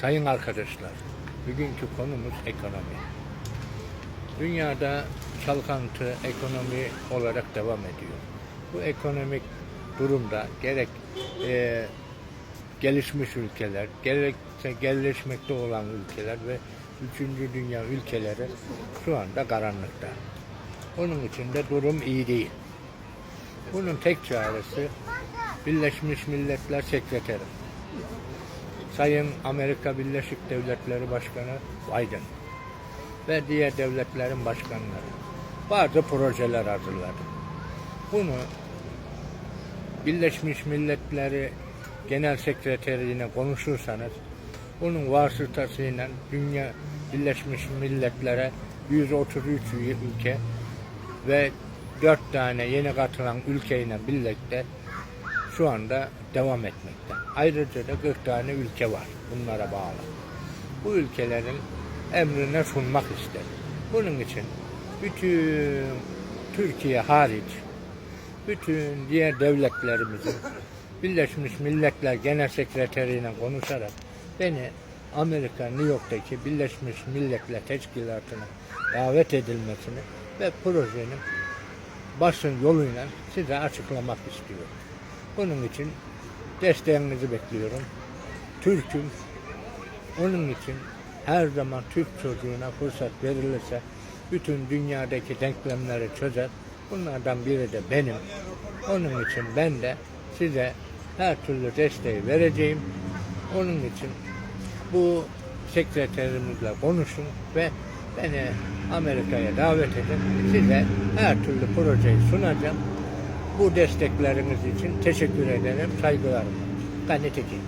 Sayın arkadaşlar, bugünkü konumuz ekonomi. Dünyada çalkantı ekonomi olarak devam ediyor. Bu ekonomik durumda gerek e, gelişmiş ülkeler, gerekse gelişmekte olan ülkeler ve üçüncü dünya ülkeleri şu anda karanlıkta. Onun için de durum iyi değil. Bunun tek çaresi Birleşmiş Milletler Sekreteri. Sayın Amerika Birleşik Devletleri Başkanı Biden ve diğer devletlerin başkanları bazı projeler hazırladı. Bunu Birleşmiş Milletleri Genel Sekreteriyle konuşursanız bunun vasıtasıyla Dünya Birleşmiş Milletler'e 133 ülke ve 4 tane yeni katılan ülkeyle birlikte şu anda devam etmekte. Ayrıca da 40 tane ülke var bunlara bağlı. Bu ülkelerin emrine sunmak ister. Bunun için bütün Türkiye hariç bütün diğer devletlerimizin Birleşmiş Milletler Genel Sekreteriyle konuşarak beni Amerika New York'taki Birleşmiş Milletler Teşkilatı'na davet edilmesini ve projenin basın yoluyla size açıklamak istiyorum. Bunun için desteğinizi bekliyorum. Türk'üm. Onun için her zaman Türk çocuğuna fırsat verilirse bütün dünyadaki denklemleri çözer. Bunlardan biri de benim. Onun için ben de size her türlü desteği vereceğim. Onun için bu sekreterimizle konuşun ve beni Amerika'ya davet edin. Size her türlü projeyi sunacağım. Bu destekleriniz için teşekkür ederim. Saygılarım. Ben Tekin.